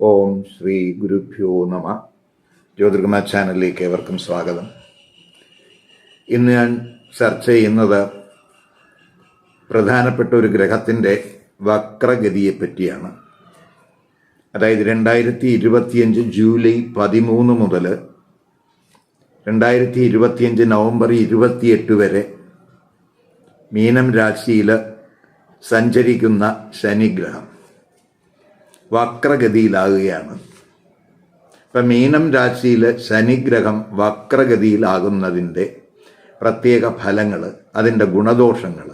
ഓം ശ്രീ ഗുരുഭ്യോ നമ. ജ്യോതിർഗമ ചാനലിലേക്ക് ഏവർക്കും സ്വാഗതം. ഇന്ന് ഞാൻ ചർച്ച ചെയ്യുന്നത് പ്രധാനപ്പെട്ട ഒരു ഗ്രഹത്തിന്റെ വക്രഗതിയെ പറ്റിയാണ് അതായത് രണ്ടായിരത്തി ഇരുപത്തിയഞ്ച് ജൂലൈ പതിമൂന്ന് മുതൽ രണ്ടായിരത്തി ഇരുപത്തിയഞ്ച് നവംബർ ഇരുപത്തിയെട്ട് വരെ മീനം രാശിയിൽ സഞ്ചരിക്കുന്ന ശനിഗ്രഹം. വക്രഗതിയിലാകുകയാണ്. ഇപ്പം മീനം രാശിയിൽ ശനിഗ്രഹം വക്രഗതിയിലാകുന്നതിന്റെ പ്രത്യേക ഫലങ്ങൾ അതിന്റെ ഗുണദോഷങ്ങൾ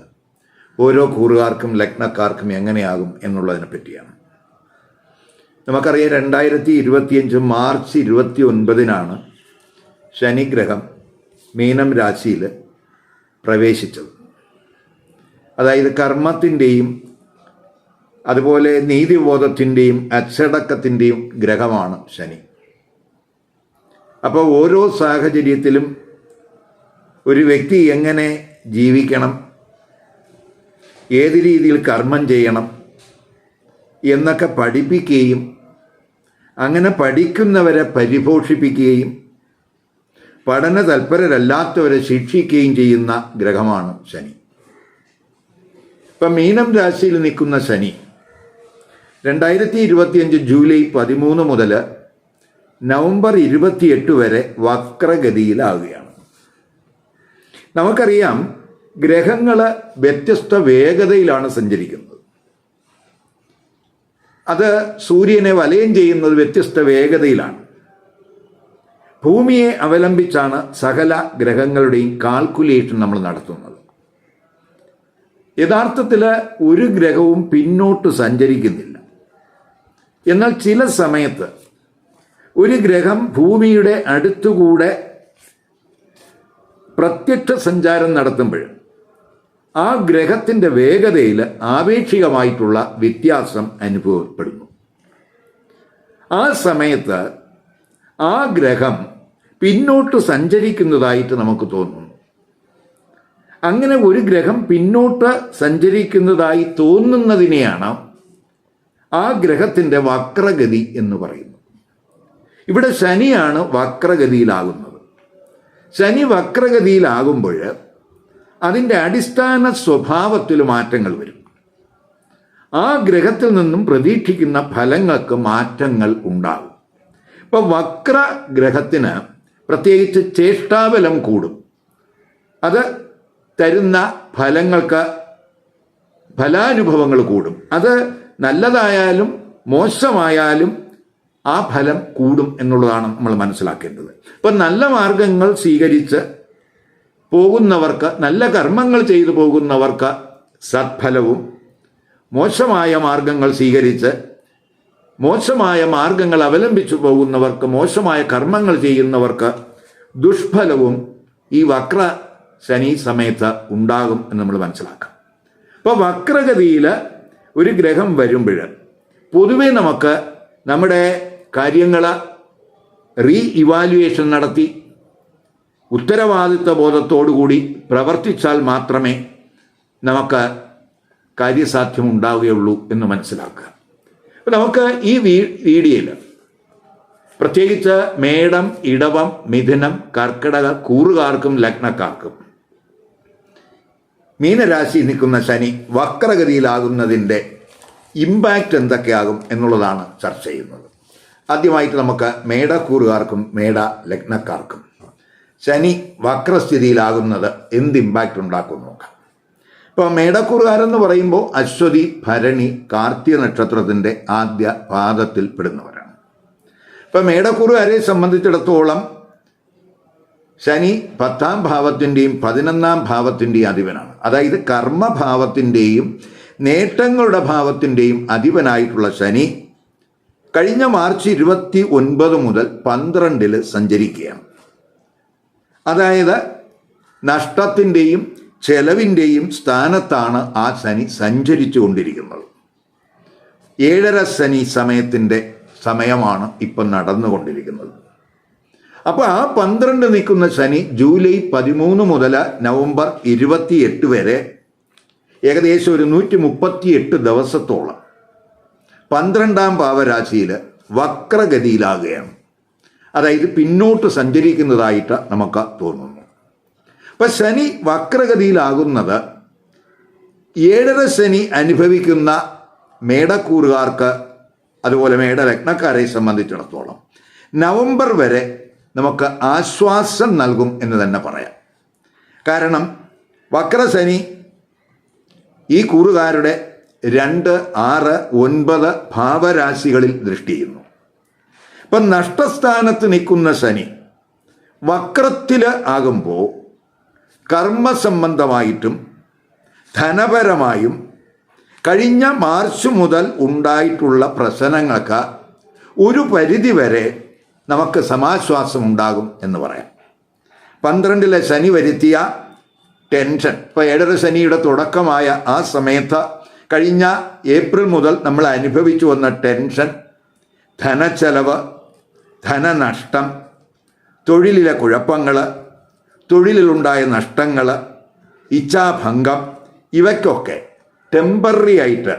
ഓരോ കൂറുകാർക്കും ലഗ്നക്കാർക്കും എങ്ങനെയാകും എന്നുള്ളതിനെ പറ്റിയാണ്. നമുക്കറിയാം രണ്ടായിരത്തി ഇരുപത്തിയഞ്ച് മാർച്ച് ഇരുപത്തി ഒൻപതിനാണ് ശനിഗ്രഹം മീനം രാശിയിൽ പ്രവേശിച്ചത്. അതായത് കർമ്മത്തിന്റെയും അതുപോലെ നീതിബോധത്തിന്റെയും അച്ചടക്കത്തിന്റെയും ഗ്രഹമാണ് ശനി. അപ്പോൾ ഓരോ സാഹചര്യത്തിലും ഒരു വ്യക്തി എങ്ങനെ ജീവിക്കണം ഏത് രീതിയിൽ കർമ്മം ചെയ്യണം എന്നൊക്കെ പഠിപ്പിക്കുകയും അങ്ങനെ പഠിക്കുന്നവരെ പരിപോഷിപ്പിക്കുകയും പഠന തൽപരരല്ലാത്തവരെ ശിക്ഷിക്കുകയും ചെയ്യുന്ന ഗ്രഹമാണ് ശനി. ഇപ്പം മീനം രാശിയിൽ നിൽക്കുന്ന ശനി രണ്ടായിരത്തി ഇരുപത്തിയഞ്ച് ജൂലൈ പതിമൂന്ന് മുതൽ നവംബർ ഇരുപത്തിയെട്ട് വരെ വക്രഗതിയിലാവുകയാണ് നമുക്കറിയാം ഗ്രഹങ്ങൾ വ്യത്യസ്ത വേഗതയിലാണ് സഞ്ചരിക്കുന്നത്. അത് സൂര്യനെ വലയം ചെയ്യുന്നത് വ്യത്യസ്ത വേഗതയിലാണ്. ഭൂമിയെ അവലംബിച്ചാണ് സകല ഗ്രഹങ്ങളുടെയും കാൽക്കുലേഷൻ നമ്മൾ നടത്തുന്നത്. യഥാർത്ഥത്തിൽ ഒരു ഗ്രഹവും പിന്നോട്ട് സഞ്ചരിക്കുന്നില്ല. എന്നാൽ ചില സമയത്ത് ഒരു ഗ്രഹം ഭൂമിയുടെ അടുത്തുകൂടെ പ്രത്യക്ഷ സഞ്ചാരം നടത്തുമ്പോൾ ആ ഗ്രഹത്തിന്റെ വേഗതയിൽ ആപേക്ഷികമായിട്ടുള്ള വ്യത്യാസം അനുഭവപ്പെടുന്നു. ആ സമയത്ത് ആ ഗ്രഹം പിന്നോട്ട് സഞ്ചരിക്കുന്നതായിട്ട് നമുക്ക് തോന്നുന്നു. അങ്ങനെ ഒരു ഗ്രഹം പിന്നോട്ട് സഞ്ചരിക്കുന്നതായി തോന്നുന്നതിനെയാണ് ആ ഗ്രഹത്തിന്റെ വക്രഗതി എന്ന് പറയുന്നു. ഇവിടെ ശനിയാണ് വക്രഗതിയിലാകുന്നത്. ശനി വക്രഗതിയിലാകുമ്പോൾ അതിന്റെ അടിസ്ഥാന സ്വഭാവത്തിൽ മാറ്റങ്ങൾ വരും. ആ ഗ്രഹത്തിൽ നിന്നും പ്രതീക്ഷിക്കുന്ന ഫലങ്ങൾക്ക് മാറ്റങ്ങൾ ഉണ്ടാകും. ഇപ്പം വക്ര ഗ്രഹത്തിന് പ്രത്യേകിച്ച് ചേഷ്ടാബലം കൂടും. അത് തരുന്ന ഫലങ്ങൾക്ക് ഫലാനുഭവങ്ങൾ കൂടും. അത് നല്ലതായാലും മോശമായാലും ആ ഫലം കൂടും എന്നുള്ളതാണ് നമ്മൾ മനസ്സിലാക്കേണ്ടത്. ഇപ്പം നല്ല മാർഗങ്ങൾ സ്വീകരിച്ച് പോകുന്നവർക്ക് നല്ല കർമ്മങ്ങൾ ചെയ്തു പോകുന്നവർക്ക് സത്ഫലവും മോശമായ മാർഗങ്ങൾ സ്വീകരിച്ച് മോശമായ മാർഗങ്ങൾ അവലംബിച്ചു പോകുന്നവർക്ക് മോശമായ കർമ്മങ്ങൾ ചെയ്യുന്നവർക്ക് ദുഷ്ഫലവും ഈ വക്ര ശനി സമയത്ത് ഉണ്ടാകും എന്ന് നമ്മൾ മനസ്സിലാക്കാം. അപ്പോൾ വക്രഗതിയിൽ ഒരു ഗ്രഹം വരുമ്പോൾ പൊതുവെ നമുക്ക് നമ്മുടെ കാര്യങ്ങൾ റീ ഇവാലുവേഷൻ നടത്തി ഉത്തരവാദിത്വ ബോധത്തോടുകൂടി പ്രവർത്തിച്ചാൽ മാത്രമേ നമുക്ക് കാര്യസാധ്യം ഉണ്ടാവുകയുള്ളൂ എന്ന് മനസ്സിലാക്കുക. അപ്പം നമുക്ക് ഈ വീഡിയോയിൽ പ്രത്യേകിച്ച് മേടം ഇടവം മിഥുനം കർക്കിടക കൂറുകാർക്കും ലഗ്നക്കാർക്കും മീനരാശി നിൽക്കുന്ന ശനി വക്രഗതിയിലാകുന്നതിന്റെ ഇമ്പാക്റ്റ് എന്തൊക്കെയാകും എന്നുള്ളതാണ് ചർച്ച ചെയ്യുന്നത്. ആദ്യമായിട്ട് നമുക്ക് മേടക്കൂറുകാർക്കും മേട ലഗ്നക്കാർക്കും ശനി വക്രസ്ഥിതിയിലാകുന്നത് എന്ത് ഇമ്പാക്റ്റ് ഉണ്ടാക്കും നോക്കാം. ഇപ്പോൾ മേടക്കൂറുകാരെന്ന് പറയുമ്പോൾ അശ്വതി ഭരണി കാർത്തിക നക്ഷത്രത്തിന്റെ ആദ്യ പാദത്തിൽ പെടുന്നവരാണ്. ഇപ്പം മേടക്കൂറുകാരെ സംബന്ധിച്ചിടത്തോളം ശനി പത്താം ഭാവത്തിന്റെയും പതിനൊന്നാം ഭാവത്തിന്റെയും അധിപനാണ്. അതായത് കർമ്മഭാവത്തിന്റെയും നേട്ടങ്ങളുടെ ഭാവത്തിന്റെയും അധിപനായിട്ടുള്ള ശനി കഴിഞ്ഞ മാർച്ച് ഇരുപത്തി ഒൻപത് മുതൽ പന്ത്രണ്ടിൽ സഞ്ചരിക്കുകയാണ്. അതായത് നഷ്ടത്തിന്റെയും ചെലവിന്റെയും സ്ഥാനത്താണ് ആ ശനി സഞ്ചരിച്ചു കൊണ്ടിരിക്കുന്നത് ഏഴര ശനി സമയത്തിന്റെ സമയമാണ് ഇപ്പം നടന്നുകൊണ്ടിരിക്കുന്നത്. അപ്പോൾ ആ പന്ത്രണ്ട് നിൽക്കുന്ന ശനി ജൂലൈ പതിമൂന്ന് മുതൽ നവംബർ ഇരുപത്തിയെട്ട് വരെ ഏകദേശം ഒരു നൂറ്റി മുപ്പത്തിയെട്ട് ദിവസത്തോളം പന്ത്രണ്ടാം പാവരാശിയിൽ വക്രഗതിയിലാകുകയാണ്. അതായത് പിന്നോട്ട് സഞ്ചരിക്കുന്നതായിട്ട് നമുക്ക് തോന്നുന്നു. അപ്പൊ ശനി വക്രഗതിയിലാകുന്നത് ഏഴര ശനി അനുഭവിക്കുന്ന മേടക്കൂറുകാർക്ക് അതുപോലെ മേടലഗ്നക്കാരെ സംബന്ധിച്ചിടത്തോളം നവംബർ വരെ നമുക്ക് ആശ്വാസം നൽകും എന്ന് തന്നെ പറയാം. കാരണം വക്രശനി ഈ കൂറുകാരുടെ രണ്ട് ആറ് ഒൻപത് ഭാവരാശികളിൽ ദൃഷ്ടി ചെയ്യുന്നു. ഇപ്പം നഷ്ടസ്ഥാനത്ത് നിൽക്കുന്ന ശനി വക്രത്തിൽ ആകുമ്പോൾ കർമ്മസംബന്ധമായിട്ടും ധനപരമായും കഴിഞ്ഞ മാർച്ച് മുതൽ ഉണ്ടായിട്ടുള്ള പ്രശ്നങ്ങൾക്ക് ഒരു പരിധിവരെ നമുക്ക് സമാശ്വാസം ഉണ്ടാകും എന്ന് പറയാം. പന്ത്രണ്ടിലെ ശനി വരുത്തിയ ടെൻഷൻ. ഇപ്പോൾ ഏഴര ശനിയുടെ തുടക്കമായ ആ സമയത്ത് കഴിഞ്ഞ ഏപ്രിൽ മുതൽ നമ്മൾ അനുഭവിച്ചു വന്ന ടെൻഷൻ ധനച്ചെലവ് ധനനഷ്ടം തൊഴിലിലെ കുഴപ്പങ്ങൾ തൊഴിലിലുണ്ടായ നഷ്ടങ്ങൾ ഇച്ഛാഭംഗം ഇവയ്ക്കൊക്കെ ടെമ്പററി ആയിട്ട്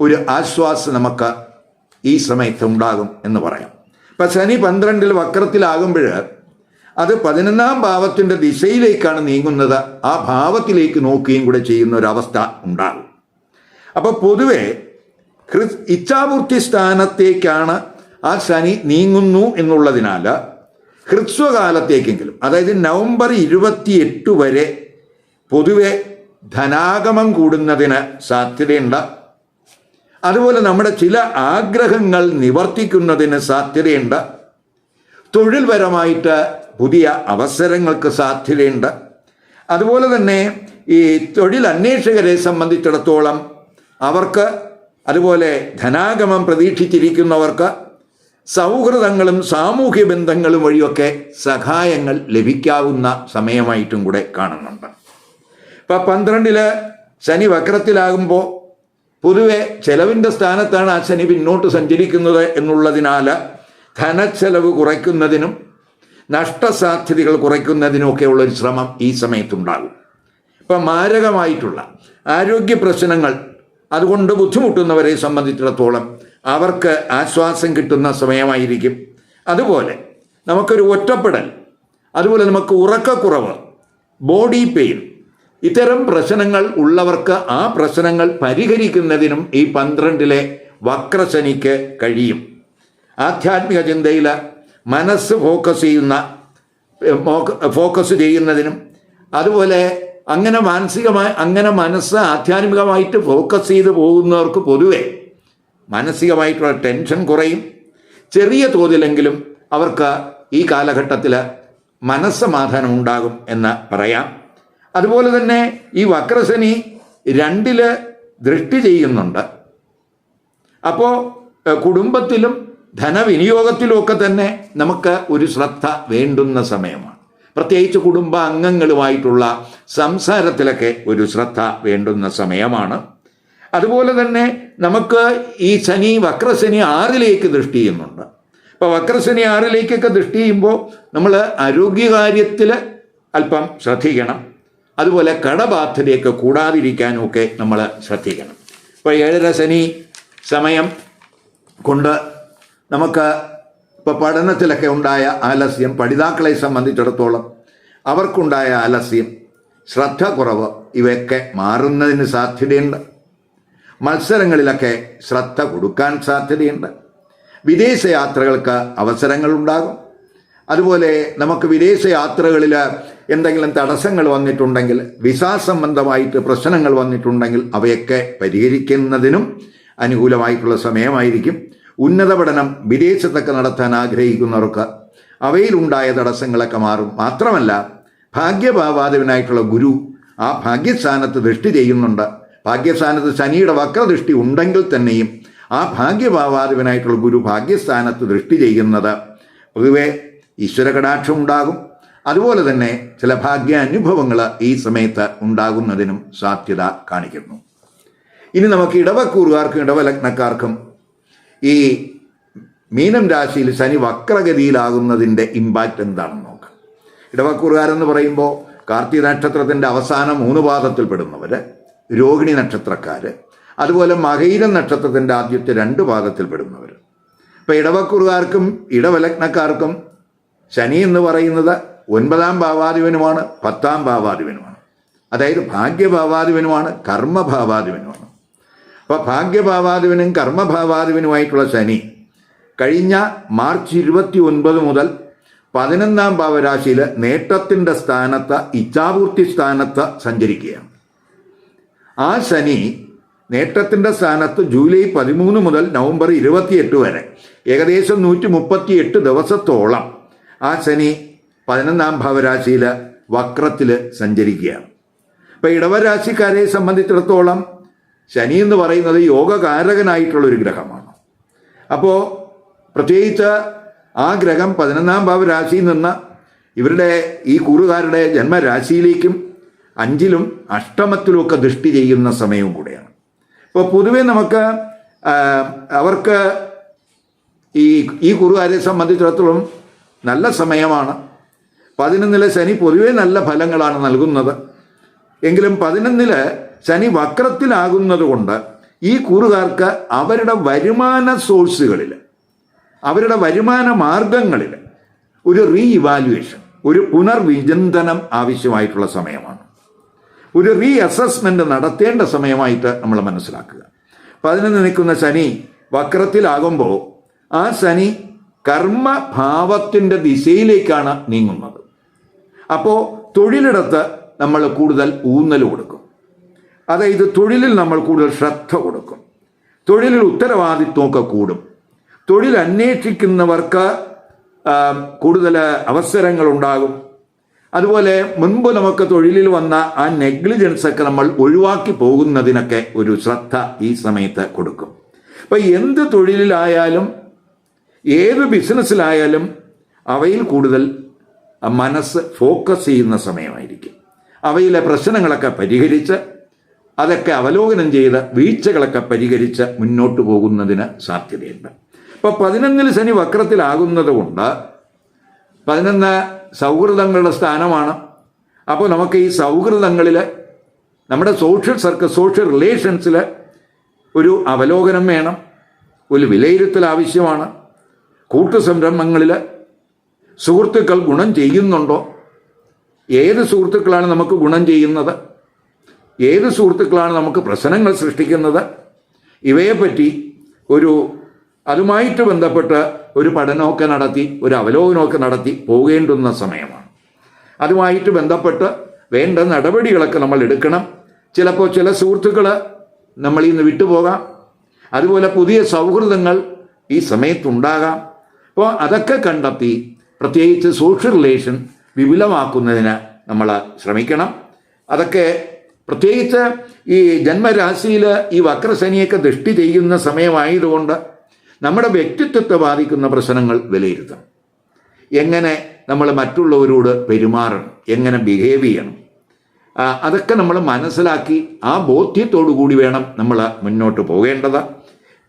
ഒരു ആശ്വാസം നമുക്ക് ഈ സമയത്ത് ഉണ്ടാകും എന്ന് പറയാം. ഇപ്പം ശനി പന്ത്രണ്ടിൽ വക്രത്തിലാകുമ്പോൾ അത് പതിനൊന്നാം ഭാവത്തിന്റെ ദിശയിലേക്കാണ് നീങ്ങുന്നത്. ആ ഭാവത്തിലേക്ക് നോക്കുകയും കൂടെ ചെയ്യുന്ന ഒരവസ്ഥ ഉണ്ടാകും. അപ്പോൾ പൊതുവെ ഹൃ- ഇച്ഛാപൂർത്തി സ്ഥാനത്തേക്കാണ് ആ ശനി നീങ്ങുന്നു എന്നുള്ളതിനാൽ ഹ്രസ്വകാലത്തേക്കെങ്കിലും അതായത് നവംബർ ഇരുപത്തിയെട്ട് വരെ പൊതുവെ ധനാഗമം കൂടുന്നതിന് സാധ്യതയുണ്ട്. അതുപോലെ നമ്മുടെ ചില ആഗ്രഹങ്ങൾ നിവർത്തിക്കുന്നതിന് സാധ്യതയുണ്ട്. തൊഴിൽപരമായിട്ട് പുതിയ അവസരങ്ങൾക്ക് സാധ്യതയുണ്ട്. അതുപോലെ തന്നെ ഈ തൊഴിൽ അന്വേഷകരെ സംബന്ധിച്ചിടത്തോളം അവർക്ക് അതുപോലെ ധനാഗമം പ്രതീക്ഷിച്ചിരിക്കുന്നവർക്ക് സൗഹൃദങ്ങളും സാമൂഹ്യ ബന്ധങ്ങളും വഴിയൊക്കെ സഹായങ്ങൾ ലഭിക്കാവുന്ന സമയമായിട്ടും കൂടെ കാണുന്നുണ്ട്. ഇപ്പം പന്ത്രണ്ടിൽ ശനി വക്രത്തിലാകുമ്പോൾ പൊതുവെ ചെലവിന്റെ സ്ഥാനത്താണ് ആ ശനി പിന്നോട്ട് സഞ്ചരിക്കുന്നത് എന്നുള്ളതിനാൽ ധനച്ചെലവ് കുറയ്ക്കുന്നതിനും നഷ്ടസാധ്യതകൾ കുറയ്ക്കുന്നതിനുമൊക്കെയുള്ള ഒരു ശ്രമം ഈ സമയത്തുണ്ടാകും. ഇപ്പം മാരകമായിട്ടുള്ള ആരോഗ്യ പ്രശ്നങ്ങൾ അതുകൊണ്ട് ബുദ്ധിമുട്ടുന്നവരെ സംബന്ധിച്ചിടത്തോളം അവർക്ക് ആശ്വാസം കിട്ടുന്ന സമയമായിരിക്കും. അതുപോലെ നമുക്കൊരു ഒറ്റപ്പെടൽ അതുപോലെ നമുക്ക് ഉറക്കക്കുറവ് ബോഡി പെയിൻ ഇത്തരം പ്രശ്നങ്ങൾ ഉള്ളവർക്ക് ആ പ്രശ്നങ്ങൾ പരിഹരിക്കുന്നതിനും ഈ പന്ത്രണ്ടിലെ വക്രശനിക്ക് കഴിയും. ആധ്യാത്മിക ചിന്തയിൽ മനസ്സ് ഫോക്കസ് ചെയ്യുന്ന ഫോക്കസ് ചെയ്യുന്നതിനും അതുപോലെ അങ്ങനെ മാനസികമായി അങ്ങനെ മനസ്സ് ആധ്യാത്മികമായിട്ട് ഫോക്കസ് ചെയ്ത് പോകുന്നവർക്ക് പൊതുവെ മാനസികമായിട്ടുള്ള ടെൻഷൻ കുറയും. ചെറിയ തോതിലെങ്കിലും അവർക്ക് ഈ കാലഘട്ടത്തിൽ മനസ്സമാധാനം ഉണ്ടാകും എന്ന് പറയാം. അതുപോലെ തന്നെ ഈ വക്രശനി രണ്ടിൽ ദൃഷ്ടി ചെയ്യുന്നുണ്ട്. അപ്പോൾ കുടുംബത്തിലും ധനവിനിയോഗത്തിലും ഒക്കെ തന്നെ നമുക്ക് ഒരു ശ്രദ്ധ വേണ്ടുന്ന സമയമാണ്. പ്രത്യേകിച്ച് കുടുംബ അംഗങ്ങളുമായിട്ടുള്ള സംസാരത്തിലൊക്കെ ഒരു ശ്രദ്ധ വേണ്ടുന്ന സമയമാണ്. അതുപോലെ തന്നെ നമുക്ക് ഈ ശനി വക്രശനി ആറിലേക്ക് ദൃഷ്ടി ചെയ്യുന്നുണ്ട്. അപ്പോൾ വക്രശനി ആറിലേക്കൊക്കെ ദൃഷ്ടി ചെയ്യുമ്പോൾ നമ്മൾ ആരോഗ്യകാര്യത്തിൽ അല്പം ശ്രദ്ധിക്കണം. അതുപോലെ കടബാധ്യതയൊക്കെ കൂടാതിരിക്കാനുമൊക്കെ നമ്മൾ ശ്രദ്ധിക്കണം. ഇപ്പോൾ ഏഴര ശനി സമയം കൊണ്ട് നമുക്ക് ഇപ്പോൾ പഠനത്തിലൊക്കെ ഉണ്ടായ ആലസ്യം പഠിതാക്കളെ സംബന്ധിച്ചിടത്തോളം അവർക്കുണ്ടായ ആലസ്യം ശ്രദ്ധ കുറവ് ഇവയൊക്കെ മാറുന്നതിന് സാധ്യതയുണ്ട്. മത്സരങ്ങളിലൊക്കെ ശ്രദ്ധ കൊടുക്കാൻ സാധ്യതയുണ്ട്. വിദേശ യാത്രകൾക്ക് അവസരങ്ങളുണ്ടാകും. അതുപോലെ നമുക്ക് വിദേശ യാത്രകളിൽ എന്തെങ്കിലും തടസ്സങ്ങൾ വന്നിട്ടുണ്ടെങ്കിൽ വിസ സംബന്ധമായിട്ട് പ്രശ്നങ്ങൾ വന്നിട്ടുണ്ടെങ്കിൽ അവയൊക്കെ പരിഹരിക്കുന്നതിനും അനുകൂലമായിട്ടുള്ള സമയമായിരിക്കും. ഉന്നത പഠനം വിദേശത്തൊക്കെ നടത്താൻ ആഗ്രഹിക്കുന്നവർക്ക് അവയിലുണ്ടായ തടസ്സങ്ങളൊക്കെ മാറും. മാത്രമല്ല ഭാഗ്യഭാവാദവനായിട്ടുള്ള ഗുരു ആ ഭാഗ്യസ്ഥാനത്ത് ദൃഷ്ടി ചെയ്യുന്നുണ്ട്. ഭാഗ്യസ്ഥാനത്ത് ശനിയുടെ വക്രദൃഷ്ടി ഉണ്ടെങ്കിൽ തന്നെയും ആ ഭാഗ്യഭാവാദവനായിട്ടുള്ള ഗുരു ഭാഗ്യസ്ഥാനത്ത് ദൃഷ്ടി ചെയ്യുന്നത് പൊതുവെ ഈശ്വര കടാക്ഷം ഉണ്ടാകും. അതുപോലെ തന്നെ ചില ഭാഗ്യ അനുഭവങ്ങൾ ഈ സമയത്ത് ഉണ്ടാകുന്നതിനും സാധ്യത കാണിക്കുന്നു. ഇനി നമുക്ക് ഇടവക്കൂറുകാർക്കും ഇടവലഗ്നക്കാർക്കും ഈ മീനം രാശിയിൽ ശനി വക്രഗതിയിലാകുന്നതിന്റെ ഇമ്പാക്റ്റ് എന്താണെന്ന് നോക്കാം. ഇടവക്കൂറുകാരെന്ന് പറയുമ്പോൾ കാർത്തിക നക്ഷത്രത്തിന്റെ അവസാന മൂന്ന് പാദത്തിൽ പെടുന്നവർ രോഹിണി നക്ഷത്രക്കാർ അതുപോലെ മകയിരം നക്ഷത്രത്തിന്റെ ആദ്യത്തെ രണ്ട് പാദത്തിൽ പെടുന്നവർ ഇപ്പം ഇടവക്കുറുകാർക്കും ഇടവലഗ്നക്കാർക്കും ശനി എന്ന് പറയുന്നത് ഒൻപതാം ഭാവാധിപനുമാണ് പത്താം ഭാവാധിപനുമാണ്. അതായത് ഭാഗ്യഭാവാധിപനുമാണ് കർമ്മഭാവാധിപനുമാണ്. അപ്പോൾ ഭാഗ്യഭാവാധിപനും കർമ്മഭാവാധിപനുമായിട്ടുള്ള ശനി കഴിഞ്ഞ മാർച്ച് ഇരുപത്തി ഒൻപത് മുതൽ പതിനൊന്നാം ഭാവരാശിയിൽ നേട്ടത്തിന്റെ സ്ഥാനത്ത് ഇച്ഛാപൂർത്തി സ്ഥാനത്ത് സഞ്ചരിക്കുകയാണ്. ആ ശനി നേട്ടത്തിന്റെ സ്ഥാനത്ത് ജൂലൈ പതിമൂന്ന് മുതൽ നവംബർ ഇരുപത്തിയെട്ട് വരെ ഏകദേശം നൂറ്റി മുപ്പത്തി എട്ട് ദിവസത്തോളം ആ ശനി പതിനൊന്നാം ഭാവരാശിയിൽ വക്രത്തിൽ സഞ്ചരിക്കുകയാണ്. ഇപ്പം ഇടവരാശിക്കാരെ സംബന്ധിച്ചിടത്തോളം ശനി എന്ന് പറയുന്നത് യോഗകാരകനായിട്ടുള്ള ഒരു ഗ്രഹമാണ്. അപ്പോൾ പ്രത്യേകിച്ച് ആ ഗ്രഹം പതിനൊന്നാം ഭാവരാശിയിൽ നിന്ന് ഇവരുടെ ഈ കൂറുകാരുടെ ജന്മരാശിയിലേക്കും അഞ്ചിലും അഷ്ടമത്തിലുമൊക്കെ ദൃഷ്ടി ചെയ്യുന്ന സമയവും കൂടെയാണ്. ഇപ്പോൾ പൊതുവെ നമുക്ക് അവർക്ക് ഈ ഈ കുറുകാരെ സംബന്ധിച്ചിടത്തോളം നല്ല സമയമാണ്. പതിനൊന്നിലെ ശനി പൊതുവെ നല്ല ഫലങ്ങളാണ് നൽകുന്നത്. എങ്കിലും പതിനൊന്നിൽ ശനി വക്രത്തിലാകുന്നത് കൊണ്ട് ഈ കൂറുകാർക്ക് അവരുടെ വരുമാന സോഴ്സുകളിൽ അവരുടെ വരുമാന മാർഗങ്ങളിൽ ഒരു റീ ഇവാലുവേഷൻ ഒരു പുനർവിചിന്തനം ആവശ്യമായിട്ടുള്ള സമയമാണ്. ഒരു റീ അസസ്മെന്റ് നടത്തേണ്ട സമയമായിട്ട് നമ്മൾ മനസ്സിലാക്കുക. പതിനൊന്ന് നിൽക്കുന്ന ശനി വക്രത്തിലാകുമ്പോൾ ആ ശനി കർമ്മഭാവത്തിന്റെ ദിശയിലേക്കാണ് നീങ്ങുന്നത്. അപ്പോൾ തൊഴിലിടത്ത് നമ്മൾ കൂടുതൽ ഊന്നൽ കൊടുക്കും. അതായത് തൊഴിലിൽ നമ്മൾ കൂടുതൽ ശ്രദ്ധ കൊടുക്കും. തൊഴിലിൽ ഉത്തരവാദിത്വമൊക്കെ കൂടും. തൊഴിൽ അന്വേഷിക്കുന്നവർക്ക് കൂടുതൽ അവസരങ്ങൾ ഉണ്ടാകും അതുപോലെ മുൻപ് നമുക്ക് തൊഴിലിൽ വന്ന ആ നെഗ്ലിജൻസ് ഒക്കെ നമ്മൾ ഒഴിവാക്കി പോകുന്നതിനൊക്കെ ഒരു ശ്രദ്ധ ഈ സമയത്ത് കൊടുക്കും. അപ്പം എന്ത് തൊഴിലിലായാലും ഏത് ബിസിനസ്സിലായാലും അവയിൽ കൂടുതൽ മനസ്സ് ഫോക്കസ് ചെയ്യുന്ന സമയമായിരിക്കും. അവയിലെ പ്രശ്നങ്ങളൊക്കെ പരിഹരിച്ച് അതൊക്കെ അവലോകനം ചെയ്ത് വീഴ്ചകളൊക്കെ പരിഹരിച്ച് മുന്നോട്ട് പോകുന്നതിന് സാധ്യതയുണ്ട്. ഇപ്പോൾ പതിനൊന്നിൽ ശനി വക്രത്തിലാകുന്നത് കൊണ്ട് പതിനൊന്ന് സൗഹൃദങ്ങളുടെ സ്ഥാനമാണ്. അപ്പോൾ നമുക്ക് ഈ സൗഹൃദങ്ങളിൽ നമ്മുടെ സോഷ്യൽ സർക്കിൾ സോഷ്യൽ റിലേഷൻസിൽ ഒരു അവലോകനം വേണം ഒരു വിലയിരുത്തൽ ആവശ്യമാണ്. കൂട്ടുസംരംഭങ്ങളിൽ സുഹൃത്തുക്കൾ ഗുണം ചെയ്യുന്നുണ്ടോ? ഏത് സുഹൃത്തുക്കളാണ് നമുക്ക് ഗുണം ചെയ്യുന്നത്? ഏത് സുഹൃത്തുക്കളാണ് നമുക്ക് പ്രശ്നങ്ങൾ സൃഷ്ടിക്കുന്നത്? ഇവയെപ്പറ്റി ഒരു അതുമായിട്ട് ബന്ധപ്പെട്ട് ഒരു പഠനമൊക്കെ നടത്തി ഒരു അവലോകനമൊക്കെ നടത്തി പോകേണ്ടുന്ന സമയമാണ്. അതുമായിട്ട് ബന്ധപ്പെട്ട് വേണ്ട നടപടികളൊക്കെ നമ്മൾ എടുക്കണം. ചിലപ്പോൾ ചില സുഹൃത്തുക്കൾ നമ്മളിന്ന് വിട്ടുപോകാം. അതുപോലെ പുതിയ സൗഹൃദങ്ങൾ ഈ സമയത്തുണ്ടാകാം. അപ്പോൾ അതൊക്കെ കണ്ടെത്തി പ്രത്യേകിച്ച് സോഷ്യൽ റിലേഷൻ വിപുലമാക്കുന്നതിന് നമ്മൾ ശ്രമിക്കണം. അതൊക്കെ പ്രത്യേകിച്ച് ഈ ജന്മരാശിയിൽ ഈ വക്രശനിയൊക്കെ ദൃഷ്ടി ചെയ്യുന്ന സമയമായതുകൊണ്ട് നമ്മുടെ വ്യക്തിത്വത്തെ ബാധിക്കുന്ന പ്രശ്നങ്ങൾ വിലയിരുത്തണം. എങ്ങനെ നമ്മൾ മറ്റുള്ളവരോട് പെരുമാറണം എങ്ങനെ ബിഹേവ് ചെയ്യണം അതൊക്കെ നമ്മൾ മനസ്സിലാക്കി ആ ബോധ്യത്തോടു കൂടി വേണം നമ്മൾ മുന്നോട്ട് പോകേണ്ടത്.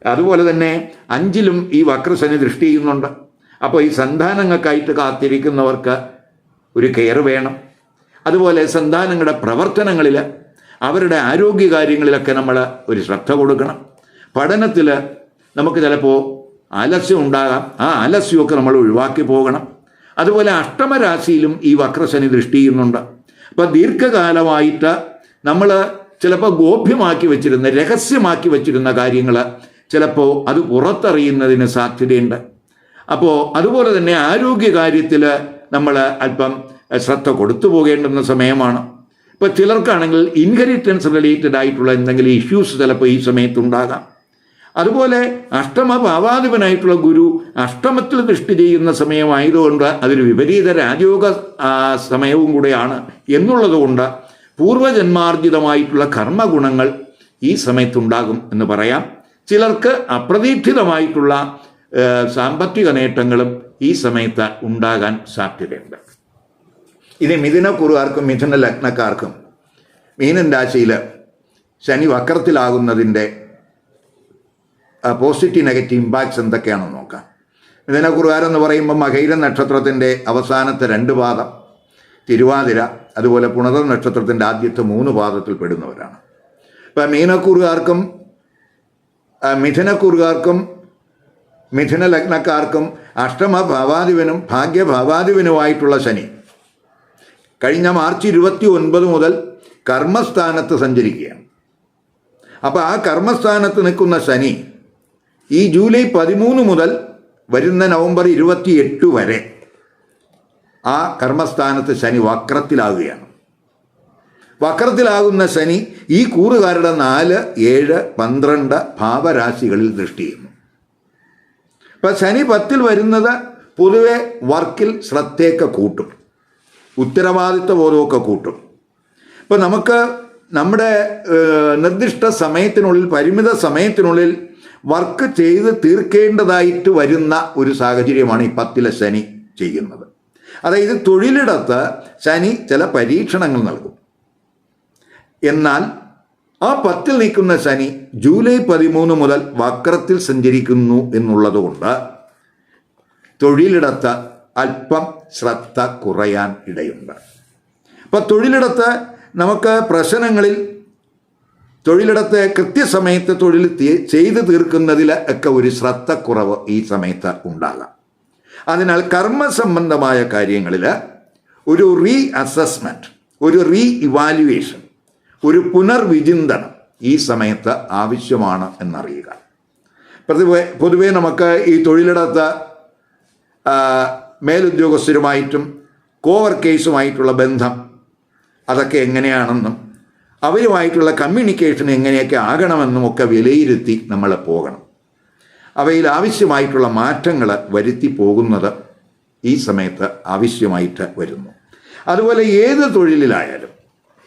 അതുപോലെ തന്നെ അഞ്ചിലും ഈ വക്രശനി ദൃഷ്ടി ചെയ്യുന്നുണ്ട്. അപ്പോൾ ഈ സന്താനങ്ങൾക്കായിട്ട് കാത്തിരിക്കുന്നവർക്ക് ഒരു കെയർ വേണം. അതുപോലെ സന്താനങ്ങളുടെ പ്രവർത്തനങ്ങളിൽ അവരുടെ ആരോഗ്യ ആരോഗ്യകാര്യങ്ങളിലൊക്കെ നമ്മൾ ഒരു ശ്രദ്ധ കൊടുക്കണം. പഠനത്തിൽ നമുക്ക് ചിലപ്പോൾ ആലസ്യം ഉണ്ടാകാം. ആ ആലസ്യമൊക്കെ നമ്മൾ ഒഴിവാക്കി പോകണം. അതുപോലെ അഷ്ടമരാശിയിലും ഈ വക്രശനി ദൃഷ്ടി ചെയ്യുന്നുണ്ട്. അപ്പം ദീർഘകാലമായിട്ട് നമ്മൾ ചിലപ്പോൾ ഗോപ്യമാക്കി വെച്ചിരുന്ന രഹസ്യമാക്കി വെച്ചിരുന്ന കാര്യങ്ങൾ ചിലപ്പോൾ അത് പുറത്തറിയുന്നതിന് സാധ്യതയുണ്ട്. അപ്പോൾ അതുപോലെ തന്നെ ആരോഗ്യ കാര്യത്തിൽ നമ്മൾ അല്പം ശ്രദ്ധ കൊടുത്തു പോകേണ്ടുന്ന സമയമാണ്. ഇപ്പോൾ ചിലർക്കാണെങ്കിൽ ഇൻഹെറിറ്റൻസ് റിലേറ്റഡ് ആയിട്ടുള്ള എന്തെങ്കിലും ഇഷ്യൂസ് ചിലപ്പോൾ ഈ സമയത്തുണ്ടാകാം. അതുപോലെ അഷ്ടമ ഭാവാധിപനായിട്ടുള്ള ഗുരു അഷ്ടമത്തിൽ ദൃഷ്ടി ചെയ്യുന്ന സമയമായതുകൊണ്ട് അതൊരു വിപരീത രാജയോഗ സമയവും കൂടെയാണ്. എന്നുള്ളതുകൊണ്ട് പൂർവജന്മാർജിതമായിട്ടുള്ള കർമ്മഗുണങ്ങൾ ഈ സമയത്തുണ്ടാകും എന്ന് പറയാം. ചിലർക്ക് അപ്രതീക്ഷിതമായിട്ടുള്ള സാമ്പത്തിക നേട്ടങ്ങളും ഈ സമയത്ത് ഉണ്ടാകാൻ സാധ്യതയുണ്ട്. ഇനി മിഥുനക്കുറുകാർക്കും മിഥുന ലഗ്നക്കാർക്കും മീനൻ രാശിയിൽ ശനി വക്രത്തിലാകുന്നതിന്റെ പോസിറ്റീവ് നെഗറ്റീവ് ഇമ്പാക്ട്സ് എന്തൊക്കെയാണെന്ന് നോക്കാം. മിഥുനക്കുറുകാരെന്ന് പറയുമ്പോൾ മകൈര നക്ഷത്രത്തിന്റെ അവസാനത്തെ രണ്ട് പാദം തിരുവാതിര അതുപോലെ പുണർ നക്ഷത്രത്തിന്റെ ആദ്യത്തെ മൂന്ന് പാദത്തിൽ പെടുന്നവരാണ്. ഇപ്പം മീനക്കുറുകാർക്കും മിഥുനക്കുറുകാർക്കും മിഥുന ലഗ്നക്കാർക്കും അഷ്ടമ ഭാവാധിപനും ഭാഗ്യഭാവാധിപനുമായിട്ടുള്ള ശനി. കഴിഞ്ഞ മാർച്ച് ഇരുപത്തി ഒൻപത് മുതൽ കർമ്മസ്ഥാനത്ത് സഞ്ചരിക്കുകയാണ്. അപ്പോൾ ആ കർമ്മസ്ഥാനത്ത് നിൽക്കുന്ന ശനി ഈ ജൂലൈ പതിമൂന്ന് മുതൽ വരുന്ന നവംബർ ഇരുപത്തിയെട്ട് വരെ ആ കർമ്മസ്ഥാനത്ത് ശനി വക്രത്തിലാകുകയാണ്. വക്രത്തിലാകുന്ന ശനി ഈ കൂറുകാരുടെ നാല് ഏഴ് പന്ത്രണ്ട് ഭാവരാശികളിൽ ദൃഷ്ടി ചെയ്യുന്നു. ഇപ്പം ശനി പത്തിൽ വരുന്നത് പൊതുവെ വർക്കിൽ ശ്രദ്ധയൊക്കെ കൂട്ടും. ഉത്തരവാദിത്വ ബോധമൊക്കെ കൂട്ടും. ഇപ്പം നമുക്ക് നമ്മുടെ നിർദ്ദിഷ്ട സമയത്തിനുള്ളിൽ പരിമിത സമയത്തിനുള്ളിൽ വർക്ക് ചെയ്ത് തീർക്കേണ്ടതായിട്ട് വരുന്ന ഒരു സാഹചര്യമാണ് ഈ പത്തിലെ ശനി ചെയ്യുന്നത്. അതായത് തൊഴിലിടത്ത് ശനി ചില പരീക്ഷണങ്ങൾ നൽകും. എന്നാൽ ആ പത്തിൽ നിൽക്കുന്ന ശനി ജൂലൈ പതിമൂന്ന് മുതൽ വക്രത്തിൽ സഞ്ചരിക്കുന്നു എന്നുള്ളതുകൊണ്ട് തൊഴിലിടത്ത് അല്പം ശ്രദ്ധ കുറയാൻ ഇടയുണ്ട്. അപ്പോൾ തൊഴിലിടത്ത് നമുക്ക് പ്രശ്നങ്ങളിൽ തൊഴിലിടത്തെ കൃത്യസമയത്ത് തൊഴിൽ ചെയ്തു തീർക്കുന്നതിൽ ഒക്കെ ഒരു ശ്രദ്ധക്കുറവ് ഈ സമയത്ത് ഉണ്ടാകാം. അതിനാൽ കർമ്മ സംബന്ധമായ കാര്യങ്ങളിൽ ഒരു റീ അസസ്മെന്റ് ഒരു റീ ഇവാലുവേഷൻ ഒരു പുനർവിചിന്തനം ഈ സമയത്ത് ആവശ്യമാണ് എന്നറിയുക. പൊതുവെ പൊതുവേ നമുക്ക് ഈ തൊഴിലിടത്ത് മേലുദ്യോഗസ്ഥരുമായിട്ടും മേലുദ്യോഗസ്ഥരുമായിട്ടും കോവർക്കേഴ്സുമായിട്ടുള്ള ബന്ധം അതൊക്കെ എങ്ങനെയാണെന്നും അവരുമായിട്ടുള്ള കമ്മ്യൂണിക്കേഷൻ എങ്ങനെയൊക്കെ ആകണമെന്നും ഒക്കെ വിലയിരുത്തി നമ്മൾ പോകണം. അവയിൽ ആവശ്യമായിട്ടുള്ള മാറ്റങ്ങൾ വരുത്തി പോകുന്നത് ഈ സമയത്ത് ആവശ്യമായിട്ട് വരുന്നു. അതുപോലെ ഏത് തൊഴിലിലായാലും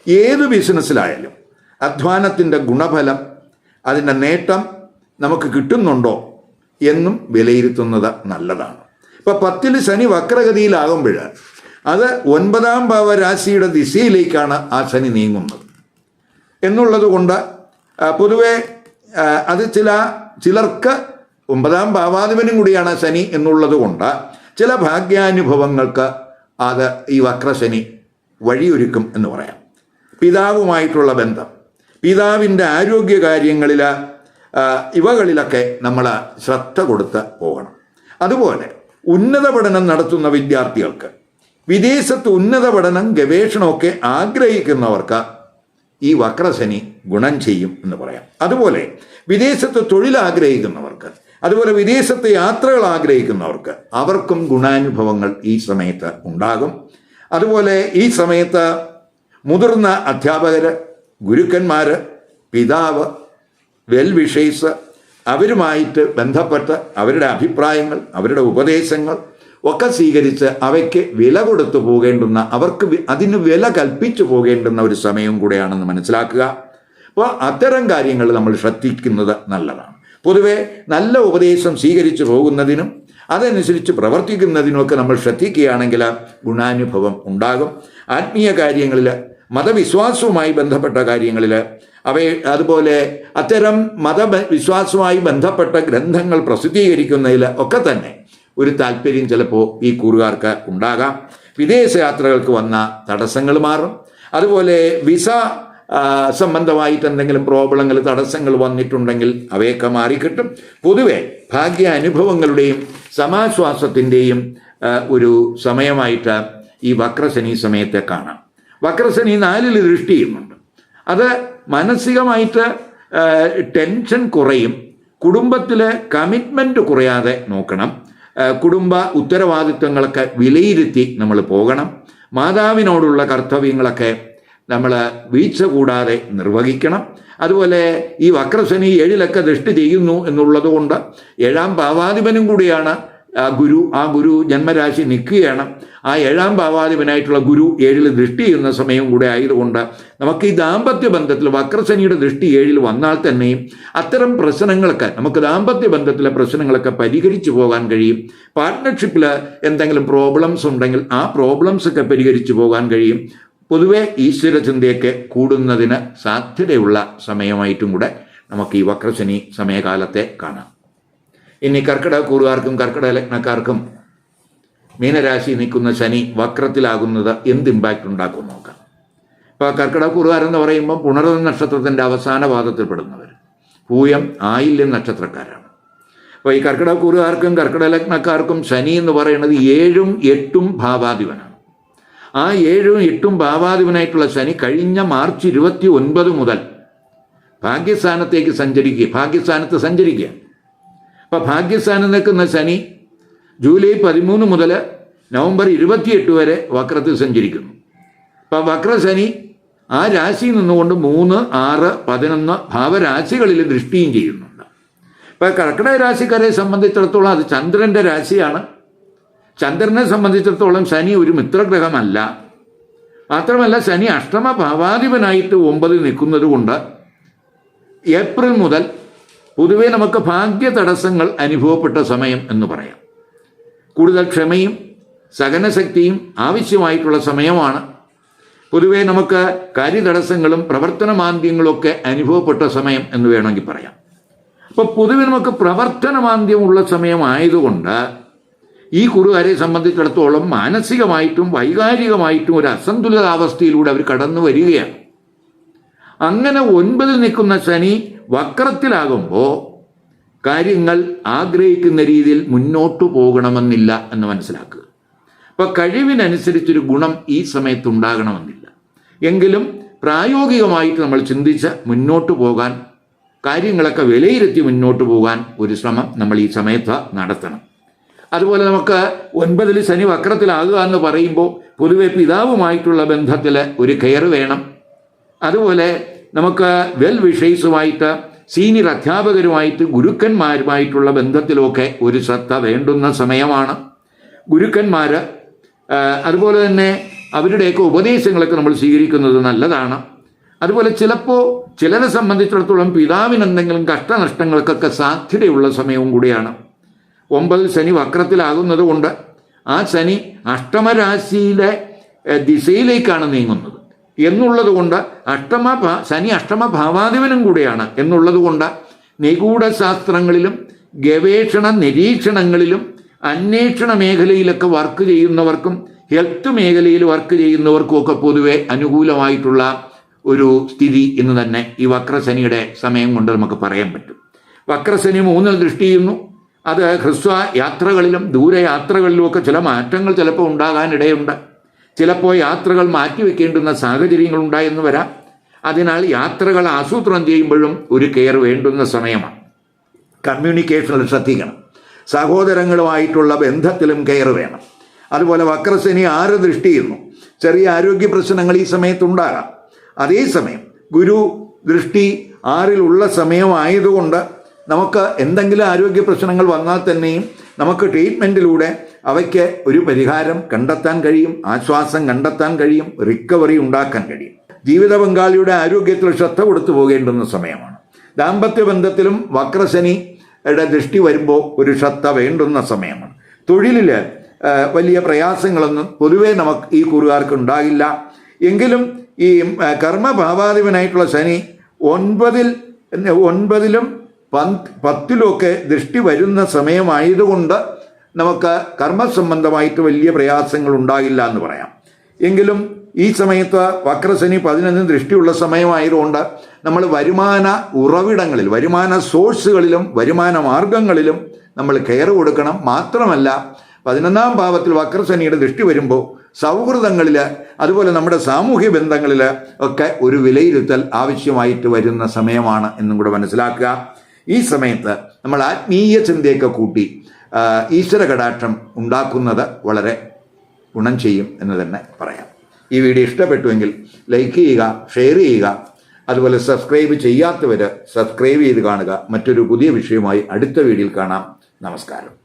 ഏത് ബിസിനസ്സിലായാലും അധ്വാനത്തിന്റെ ഗുണഫലം അതിന്റെ നേട്ടം നമുക്ക് കിട്ടുന്നുണ്ടോ എന്നും വിലയിരുത്തുന്നത് നല്ലതാണ്. ഇപ്പം പത്തിൽ ശനി വക്രഗതിയിലാകുമ്പോൾ അത് ഒൻപതാം ഭാവരാശിയുടെ ദിശയിലേക്കാണ് ആ ശനി നീങ്ങുന്നത്. എന്നുള്ളത് കൊണ്ട് പൊതുവെ അത് ചില ചിലർക്ക് ഒമ്പതാം ഭാവാധിപനും കൂടിയാണ് ശനി എന്നുള്ളത് കൊണ്ട് ചില ഭാഗ്യാനുഭവങ്ങൾക്ക് അത് ഈ വക്രശനി വഴിയൊരുക്കും എന്ന് പറയാം. പിതാവുമായിട്ടുള്ള ബന്ധം. പിതാവിന്റെ ആരോഗ്യ കാര്യങ്ങളിൽ ഇവകളിലൊക്കെ നമ്മൾ ശ്രദ്ധ കൊടുത്ത് പോകണം. അതുപോലെ ഉന്നത പഠനം നടത്തുന്ന വിദ്യാർത്ഥികൾക്ക് വിദേശത്ത് ഉന്നത പഠനം ഗവേഷണമൊക്കെ ആഗ്രഹിക്കുന്നവർക്ക് ഈ വക്രശനി ഗുണം ചെയ്യും എന്ന് പറയാം. അതുപോലെ വിദേശത്ത് തൊഴിൽ ആഗ്രഹിക്കുന്നവർക്ക് അതുപോലെ വിദേശത്ത് യാത്രകൾ ആഗ്രഹിക്കുന്നവർക്ക് അവർക്കും ഗുണാനുഭവങ്ങൾ ഈ സമയത്ത് ഉണ്ടാകും. അതുപോലെ ഈ സമയത്ത് മുതിർന്ന അധ്യാപകർ ഗുരുക്കന്മാർ പിതാവ് വെൽ വിഷയ്സ് അവരുമായിട്ട് ബന്ധപ്പെട്ട് അവരുടെ അഭിപ്രായങ്ങൾ അവരുടെ ഉപദേശങ്ങൾ ഒക്കെ സ്വീകരിച്ച് അവയ്ക്ക് വില കൊടുത്തു പോകേണ്ടുന്ന അവർക്ക് അതിന് വില കൽപ്പിച്ചു പോകേണ്ടുന്ന ഒരു സമയം കൂടെയാണെന്ന് മനസ്സിലാക്കുക. അപ്പോൾ അത്തരം കാര്യങ്ങൾ നമ്മൾ ശ്രദ്ധിക്കുന്നത് നല്ലതാണ്. പൊതുവെ നല്ല ഉപദേശം സ്വീകരിച്ചു പോകുന്നതിനും അതനുസരിച്ച് പ്രവർത്തിക്കുന്നതിനുമൊക്കെ നമ്മൾ ശ്രദ്ധിക്കുകയാണെങ്കിൽ ഗുണാനുഭവം ഉണ്ടാകും. ആത്മീയ കാര്യങ്ങളിൽ മതവിശ്വാസവുമായി ബന്ധപ്പെട്ട കാര്യങ്ങളിൽ അവയെ അതുപോലെ അത്തരം മതവിശ്വാസവുമായി ബന്ധപ്പെട്ട ഗ്രന്ഥങ്ങൾ പ്രസിദ്ധീകരിക്കുന്നതിൽ ഒക്കെ തന്നെ ഒരു താല്പര്യം ചിലപ്പോൾ ഈ കൂറുകാർക്ക് ഉണ്ടാകാം. വിദേശയാത്രകൾക്ക് വന്ന തടസ്സങ്ങൾ മാറും. അതുപോലെ വിസ സംബന്ധമായിട്ട് എന്തെങ്കിലും പ്രോബ്ലങ്ങൾ തടസ്സങ്ങൾ വന്നിട്ടുണ്ടെങ്കിൽ അവയൊക്കെ മാറിക്കിട്ടും. പൊതുവെ ഭാഗ്യ അനുഭവങ്ങളുടെയും സമാശ്വാസത്തിന്റെയും ഒരു സമയമായിട്ട് ഈ വക്രശനി സമയത്തെ കാണാം. വക്രശനി നാലിൽ ദൃഷ്ടി ചെയ്യുന്നുണ്ട്. അത് മാനസികമായിട്ട് ടെൻഷൻ കുറയും. കുടുംബത്തിലെ കമ്മിറ്റ്മെന്റ് കുറയാതെ നോക്കണം. കുടുംബ ഉത്തരവാദിത്വങ്ങളൊക്കെ വിലയിരുത്തി നമ്മൾ പോകണം. മാതാവിനോടുള്ള കർത്തവ്യങ്ങളൊക്കെ നമ്മൾ വീഴ്ച കൂടാതെ നിർവഹിക്കണം. അതുപോലെ ഈ വക്രസനി ഏഴിലൊക്കെ ദൃഷ്ടി ചെയ്യുന്നു എന്നുള്ളത് കൊണ്ട് ഏഴാം ഭാവാധിപനും കൂടിയാണ് ആ ഗുരു ആ ഗുരു ജന്മരാശി നിൽക്കുകയാണ്. ആ ഏഴാം ഭാവാധിപനായിട്ടുള്ള ഗുരു ഏഴിൽ ദൃഷ്ടി ചെയ്യുന്ന സമയം കൂടെ ആയതുകൊണ്ട് നമുക്ക് ഈ ദാമ്പത്യ ബന്ധത്തിൽ വക്രശനിയുടെ ദൃഷ്ടി ഏഴിൽ വന്നാൽ തന്നെയും അത്തരം പ്രശ്നങ്ങളൊക്കെ നമുക്ക് ദാമ്പത്യ ബന്ധത്തിലെ പ്രശ്നങ്ങളൊക്കെ പരിഹരിച്ചു പോകാൻ കഴിയും. പാർട്ട്ണർഷിപ്പിൽ എന്തെങ്കിലും പ്രോബ്ലംസ് ഉണ്ടെങ്കിൽ ആ പ്രോബ്ലംസ് ഒക്കെ പരിഹരിച്ചു പോകാൻ കഴിയും. പൊതുവെ ഈശ്വരചിന്തയൊക്കെ കൂടുന്നതിന് സാധ്യതയുള്ള സമയമായിട്ടും കൂടെ നമുക്ക് ഈ വക്രശനി സമയകാലത്തെ കാണാം. ഇനി കർക്കിടക കൂറുകാർക്കും കർക്കിടക ലഗ്നക്കാർക്കും മീനരാശി നിൽക്കുന്ന ശനി വക്രത്തിലാകുന്നത് എന്ത് ഇമ്പാക്റ്റ് ഉണ്ടാക്കും നോക്കാം. ഇപ്പോൾ കർക്കിടക കൂറുകാരെന്ന് പറയുമ്പോൾ പുണർന്ന നക്ഷത്രത്തിന്റെ അവസാന പാദത്തിൽപ്പെടുന്നവർ പൂയം ആയില്യം നക്ഷത്രക്കാരാണ്. അപ്പോൾ ഈ കർക്കിടകൂറുകാർക്കും കർക്കിടക ലഗ്നക്കാർക്കും ശനി എന്ന് പറയുന്നത് ഏഴും എട്ടും ഭാവാധിപനാണ്. ആ ഏഴും എട്ടും ഭാവാധിപനായിട്ടുള്ള ശനി കഴിഞ്ഞ മാർച്ച് ഇരുപത്തി ഒൻപത് മുതൽ ഭാഗ്യസ്ഥാനത്തേക്ക് സഞ്ചരിക്കുക ഭാഗ്യസ്ഥാനത്ത് സഞ്ചരിക്കുക. അപ്പോൾ ഭാഗ്യസ്ഥാനം നിൽക്കുന്ന ശനി ജൂലൈ പതിമൂന്ന് മുതൽ നവംബർ ഇരുപത്തിയെട്ട് വരെ വക്രത്തിൽ സഞ്ചരിക്കുന്നു. അപ്പൊ വക്രശനി ആ രാശിയിൽ നിന്നുകൊണ്ട് മൂന്ന് ആറ് പതിനൊന്ന് ഭാവരാശികളിൽ ദൃഷ്ടിയും ചെയ്യുന്നുണ്ട്. ഇപ്പോൾ കർക്കിടക രാശിക്കാരെ സംബന്ധിച്ചിടത്തോളം അത് ചന്ദ്രന്റെ രാശിയാണ്. ചന്ദ്രനെ സംബന്ധിച്ചിടത്തോളം ശനി ഒരു മിത്രഗ്രഹമല്ല. മാത്രമല്ല ശനി അഷ്ടമ ഭാവാധിപനായിട്ട് ഒമ്പതിൽ നിൽക്കുന്നത് കൊണ്ട് ഏപ്രിൽ മുതൽ പൊതുവെ നമുക്ക് ഭാഗ്യ തടസ്സങ്ങൾ അനുഭവപ്പെട്ട സമയം എന്ന് പറയാം. കൂടുതൽ ക്ഷമയും സഹനശക്തിയും ആവശ്യമായിട്ടുള്ള സമയമാണ്. പൊതുവെ നമുക്ക് കാര്യതടസ്സങ്ങളും പ്രവർത്തന മാന്ദ്യങ്ങളൊക്കെ അനുഭവപ്പെട്ട സമയം എന്ന് വേണമെങ്കിൽ പറയാം. അപ്പോൾ പൊതുവെ നമുക്ക് പ്രവർത്തന മാന്ദ്യമുള്ള സമയമായതുകൊണ്ട് ഈ കുറുകാരെ സംബന്ധിച്ചിടത്തോളം മാനസികമായിട്ടും വൈകാരികമായിട്ടും ഒരു അസന്തുലിതാവസ്ഥയിലൂടെ അവർ കടന്നു വരികയാണ്. അങ്ങനെ ഒൻപതിൽ നിൽക്കുന്ന ശനി വക്രത്തിലാകുമ്പോൾ കാര്യങ്ങൾ ആഗ്രഹിക്കുന്ന രീതിയിൽ മുന്നോട്ടു പോകണമെന്നില്ല എന്ന് മനസ്സിലാക്കുക. അപ്പോൾ കഴിവിനനുസരിച്ചൊരു ഗുണം ഈ സമയത്ത് ഉണ്ടാകണമെന്നില്ല. എങ്കിലും പ്രായോഗികമായിട്ട് നമ്മൾ ചിന്തിച്ച് മുന്നോട്ട് പോകാൻ കാര്യങ്ങളൊക്കെ വിലയിരുത്തി മുന്നോട്ട് പോകാൻ ഒരു ശ്രമം നമ്മൾ ഈ സമയത്ത് നടത്തണം. അതുപോലെ നമുക്ക് ഒൻപതിൽ ശനി വക്രത്തിലാകുക എന്ന് പറയുമ്പോൾ പൊതുവെ പിതാവുമായിട്ടുള്ള ബന്ധത്തിൽ ഒരു കെയർ വേണം. അതുപോലെ നമുക്ക് വെൽ വിഷയസുമായിട്ട് സീനിയർ അധ്യാപകരുമായിട്ട് ഗുരുക്കന്മാരുമായിട്ടുള്ള ബന്ധത്തിലൊക്കെ ഒരു ശ്രദ്ധ വേണ്ടുന്ന സമയമാണ്. ഗുരുക്കന്മാർ അതുപോലെ തന്നെ അവരുടെയൊക്കെ ഉപദേശങ്ങളൊക്കെ നമ്മൾ സ്വീകരിക്കുന്നത് നല്ലതാണ്. അതുപോലെ ചിലപ്പോൾ ചിലരെ സംബന്ധിച്ചിടത്തോളം പിതാവിന് എന്തെങ്കിലും കഷ്ടനഷ്ടങ്ങൾക്കൊക്കെ സാധ്യതയുള്ള സമയവും കൂടിയാണ്. ഒമ്പത് ശനി വക്രത്തിലാകുന്നത് കൊണ്ട് ആ ശനി അഷ്ടമരാശിയിലെ ദിശയിലേക്കാണ് നീങ്ങുന്നത്. എന്നുള്ളത് കൊണ്ട് അഷ്ടമ ശനി അഷ്ടമ ഭാവാധിപനും കൂടെയാണ് എന്നുള്ളത് കൊണ്ട് നിഗൂഢശാസ്ത്രങ്ങളിലും ഗവേഷണ നിരീക്ഷണങ്ങളിലും അന്വേഷണ മേഖലയിലൊക്കെ വർക്ക് ചെയ്യുന്നവർക്കും ഹെൽത്ത് മേഖലയിൽ വർക്ക് ചെയ്യുന്നവർക്കും ഒക്കെ പൊതുവെ അനുകൂലമായിട്ടുള്ള ഒരു സ്ഥിതി എന്ന് തന്നെ ഈ വക്രശനിയുടെ സമയം കൊണ്ട് നമുക്ക് പറയാൻ പറ്റും. വക്രശനി മൂന്നിൽ ദൃഷ്ടി ചെയ്യുന്നു. അത് ഹ്രസ്വ യാത്രകളിലും ദൂരയാത്രകളിലുമൊക്കെ ചില മാറ്റങ്ങൾ ചിലപ്പോൾ ഉണ്ടാകാനിടയുണ്ട്. ചിലപ്പോൾ യാത്രകൾ മാറ്റിവെക്കേണ്ടുന്ന സാഹചര്യങ്ങൾ ഉണ്ടായെന്ന് വരാം. അതിനാൽ യാത്രകൾ ആസൂത്രണം ചെയ്യുമ്പോഴും ഒരു കെയർ വേണ്ടുന്ന സമയമാണ്. കമ്മ്യൂണിക്കേഷനിൽ ശ്രദ്ധിക്കണം. സഹോദരങ്ങളുമായിട്ടുള്ള ബന്ധത്തിലും കെയർ വേണം. അതുപോലെ വക്രസേനി ആറ് ദൃഷ്ടി ചെയ്യുന്നു ചെറിയ ആരോഗ്യ പ്രശ്നങ്ങൾ ഈ സമയത്തുണ്ടാകാം അതേസമയം ഗുരു ദൃഷ്ടി ആറിലുള്ള സമയമായതുകൊണ്ട് നമുക്ക് എന്തെങ്കിലും ആരോഗ്യ പ്രശ്നങ്ങൾ വന്നാൽ തന്നെയും നമുക്ക് ട്രീറ്റ്മെന്റിലൂടെ അവയ്ക്ക് ഒരു പരിഹാരം കണ്ടെത്താൻ കഴിയും ആശ്വാസം കണ്ടെത്താൻ കഴിയും റിക്കവറി ഉണ്ടാക്കാൻ കഴിയും. ജീവിത പങ്കാളിയുടെ ആരോഗ്യത്തിൽ ശ്രദ്ധ കൊടുത്തു പോകേണ്ടുന്ന സമയമാണ്. ദാമ്പത്യ ബന്ധത്തിലും വക്രശനിയുടെ ദൃഷ്ടി വരുമ്പോൾ ഒരു ശ്രദ്ധ വേണ്ടുന്ന സമയമാണ്. തൊഴിലിൽ വലിയ പ്രയാസങ്ങളൊന്നും പൊതുവേ നമുക്ക് ഈ കുറുകാർക്ക് ഉണ്ടാകില്ല. എങ്കിലും ഈ കർമ്മഭാവാധിപനായിട്ടുള്ള ശനി ഒൻപതിൽ ഒൻപതിലും പന്ത് പത്തിലുമൊക്കെ ദൃഷ്ടി വരുന്ന സമയമായതുകൊണ്ട് നമുക്ക് കർമ്മസംബന്ധമായിട്ട് വലിയ പ്രയാസങ്ങൾ ഉണ്ടാകില്ല എന്ന് പറയാം. എങ്കിലും ഈ സമയത്ത് വക്രശനി പതിനൊന്ന് ദൃഷ്ടിയുള്ള സമയമായതുകൊണ്ട് നമ്മൾ വരുമാന ഉറവിടങ്ങളിൽ വരുമാന സോഴ്സുകളിലും വരുമാന മാർഗങ്ങളിലും നമ്മൾ കെയർ കൊടുക്കണം. മാത്രമല്ല പതിനൊന്നാം ഭാവത്തിൽ വക്രശനിയുടെ ദൃഷ്ടി വരുമ്പോൾ സൗഹൃദങ്ങളിൽ അതുപോലെ നമ്മുടെ സാമൂഹ്യ ബന്ധങ്ങളിൽ ഒക്കെ ഒരു വിലയിരുത്തൽ ആവശ്യമായിട്ട് വരുന്ന സമയമാണ് എന്നും കൂടെ മനസ്സിലാക്കുക. ഈ സമയത്ത് നമ്മൾ ആത്മീയ ചിന്തയൊക്കെ കൂട്ടി ഈശ്വര കടാക്ഷം ഉണ്ടാക്കുന്നത് വളരെ ഗുണം ചെയ്യും എന്ന് തന്നെ പറയാം. ഈ വീഡിയോ ഇഷ്ടപ്പെട്ടുവെങ്കിൽ ലൈക്ക് ചെയ്യുക ഷെയർ ചെയ്യുക അതുപോലെ സബ്സ്ക്രൈബ് ചെയ്യാത്തവർ സബ്സ്ക്രൈബ് ചെയ്ത് കാണുക. മറ്റൊരു പുതിയ വിഷയവുമായി അടുത്ത വീഡിയോയിൽ കാണാം. നമസ്കാരം.